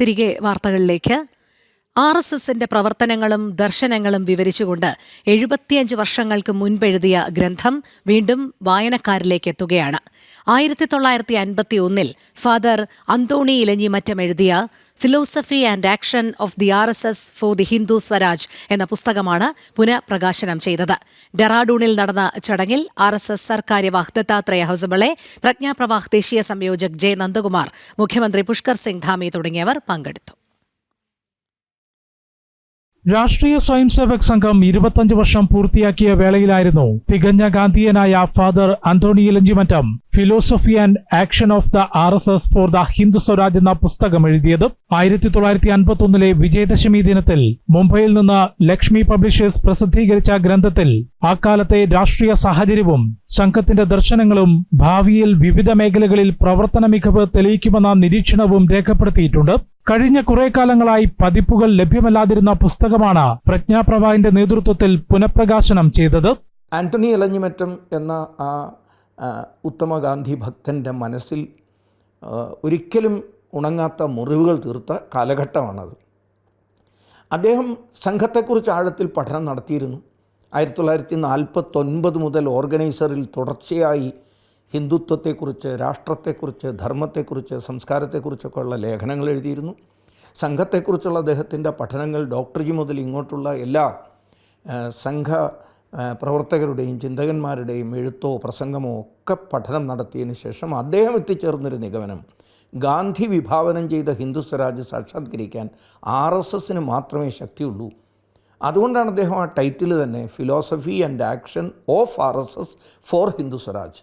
തിരികെ വാർത്തകളിലേക്ക്. R S എസിന്റെ പ്രവർത്തനങ്ങളും ദർശനങ്ങളും വിവരിച്ചുകൊണ്ട് എഴുപത്തിയഞ്ച് വർഷങ്ങൾക്ക് മുൻപെഴുതിയ ഗ്രന്ഥം വീണ്ടും വായനക്കാരിലേക്ക് എത്തുകയാണ്. ആയിരത്തി തൊള്ളായിരത്തി അൻപത്തി ഒന്നിൽ ഫാദർ അന്തോണി ഇലഞ്ഞിമറ്റം എഴുതിയ philosophy and action of the R S S for the Hindu Swaraj എന്ന പുസ്തകമാണ് പുനഃപ്രകാശനം ചെയ്തത്. ഡെറാഡൂണിൽ നടന്ന ചടങ്ങിൽ R S S Sarkaryavah Dattatreya Hosabale Prajnapravah ദേശീയ സംയോജക് ജെ നന്ദകുമാർ മുഖ്യമന്ത്രി പുഷ്കർ സിംഗ് ധാമി തുടങ്ങിയവർ പങ്കെടുത്തു. രാഷ്ട്രീയ സ്വയംസേവക് സംഘം ഇരുപത്തഞ്ച് വർഷം പൂർത്തിയാക്കിയ വേളയിലായിരുന്നു തികഞ്ഞ ഗാന്ധിയനായ father Antony Elanjimattam philosophy and action of the R S S for the Hindu Swaraj എന്ന പുസ്തകം എഴുതിയത് ആയിരത്തി തൊള്ളായിരത്തി അൻപത്തി ഒന്നിലെ വിജയദശമി ദിനത്തിൽ മുംബൈയിൽ നിന്ന് ലക്ഷ്മി പബ്ലിഷേഴ്സ് പ്രസിദ്ധീകരിച്ച ഗ്രന്ഥത്തിൽ അക്കാലത്തെ രാഷ്ട്രീയ സാഹചര്യവും സംഘത്തിന്റെ ദർശനങ്ങളും ഭാവിയിൽ വിവിധ മേഖലകളിൽ പ്രവർത്തന മികവ് തെളിയിക്കുമെന്ന നിരീക്ഷണവും രേഖപ്പെടുത്തിയിട്ടുണ്ട്. കഴിഞ്ഞ കുറെ കാലങ്ങളായി പതിപ്പുകൾ ലഭ്യമല്ലാതിരുന്ന പുസ്തകമാണ് പ്രജ്ഞാപ്രവാഹിന്റെ നേതൃത്വത്തിൽ പുനഃപ്രകാശനം ചെയ്തത്. ആന്റണി എലഞ്ഞിമറ്റം എന്ന ആ ആ, ഉത്തമ ഭക്തന്റെ മനസ്സിൽ ഒരിക്കലും ഉണങ്ങാത്ത മുറിവുകൾ തീർത്ത കാലഘട്ടമാണത്. അദ്ദേഹം സംഘത്തെക്കുറിച്ച് ആഴത്തിൽ പഠനം നടത്തിയിരുന്നു. ആയിരത്തി തൊള്ളായിരത്തി നാൽപ്പത്തൊൻപത് മുതൽ ഓർഗനൈസറിൽ തുടർച്ചയായി ഹിന്ദുത്വത്തെക്കുറിച്ച് രാഷ്ട്രത്തെക്കുറിച്ച് ധർമ്മത്തെക്കുറിച്ച് സംസ്കാരത്തെക്കുറിച്ചൊക്കെ ഉള്ള ലേഖനങ്ങൾ എഴുതിയിരുന്നു. സംഘത്തെക്കുറിച്ചുള്ള അദ്ദേഹത്തിന്റെ പഠനങ്ങൾ ഡോക്ടർജി മുതൽ ഇങ്ങോട്ടുള്ള എല്ലാ സംഘ പ്രവർത്തകരുടെയും ചിന്തകന്മാരുടെയും എഴുത്തോ പ്രസംഗമോ ഒക്കെ പഠനം നടത്തിയതിന് ശേഷം അദ്ദേഹം എത്തിച്ചേർന്നൊരു നിഗമനം. ഗാന്ധി വിഭാവനം ചെയ്ത ഹിന്ദു സ്വരാജ് സാക്ഷാത്കരിക്കാൻ ആർ എസ് എസിന് മാത്രമേ ശക്തിയുള്ളൂ. അതുകൊണ്ടാണ് അദ്ദേഹം ആ ടൈറ്റിൽ തന്നെ philosophy and action of R S S for Hindu Swaraj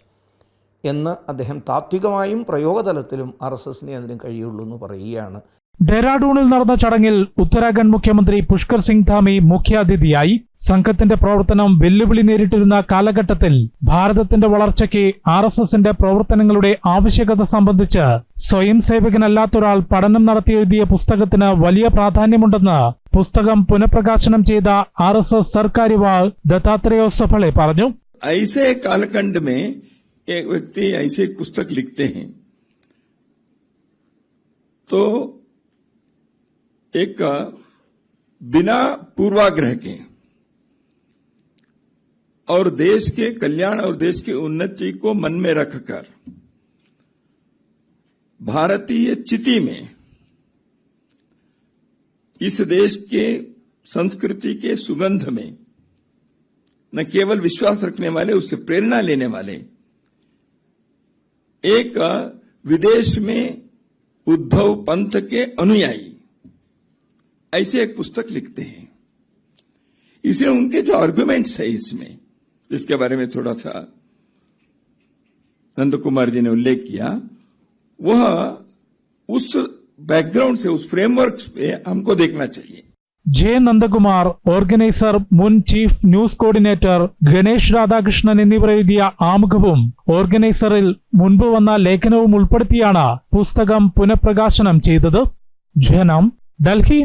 എന്ന് അദ്ദേഹം താത്വികമായും പ്രയോഗതലത്തിലും ആർ എസ് എസിനെ അതിന് കഴിയുള്ളൂ എന്ന് പറയുകയാണ്. ഡെറാഡൂണിൽ നടന്ന ചടങ്ങിൽ ഉത്തരാഖണ്ഡ് മുഖ്യമന്ത്രി പുഷ്കർ സിംഗ് ധാമി മുഖ്യാതിഥിയായി സംഘത്തിന്റെ പ്രവർത്തനം വെല്ലുവിളി നേരിട്ടിരുന്ന കാലഘട്ടത്തിൽ ഭാരതത്തിന്റെ വളർച്ചയ്ക്ക് ആർ എസ് എസിന്റെ പ്രവർത്തനങ്ങളുടെ ആവശ്യകത സംബന്ധിച്ച് സ്വയം സേവകനല്ലാത്തൊരാൾ പഠനം നടത്തിയെഴുതിയ പുസ്തകത്തിന് വലിയ പ്രാധാന്യമുണ്ടെന്ന് പുസ്തകം പുനഃപ്രകാശനം ചെയ്ത ആർ എസ് എസ് സർക്കാരിവാൾ ദത്താത്രേയ സഫളെ പറഞ്ഞു ऐसे कालखंड में एक व्यक्ति ऐसे एक पुस्तक लिखते हैं तो एक बिना पूर्वाग्रह के और देश के कल्याण और देश की उन्नति को मन में रखकर भारतीय चिति में इस देश के संस्कृति के सुगंध में न केवल विश्वास रखने वाले, उससे प्रेरणा लेने वाले, एक विदेश में उद्धव पंथ के अनुयायी ऐसे एक पुस्तक लिखते हैं इसलिए उनके जो आर्गुमेंट्स है इसमें जिसके बारे में थोड़ा सा नंद कुमार जी ने उल्लेख किया वह उस बैकग्राउंड से उस फ्रेमवर्क पे हमको देखना चाहिए ജെ നന്ദകുമാർ ഓർഗനൈസർ മുൻ chief news coordinator Ganesh Radhakrishnan എന്നിവർ എഴുതിയ ആമുഖവും ഓർഗനൈസറിൽ മുൻപ് വന്ന ലേഖനവും ഉൾപ്പെടുത്തിയാണ് പുസ്തകം പുനഃപ്രകാശനം ചെയ്തത് ജനം ഡൽഹി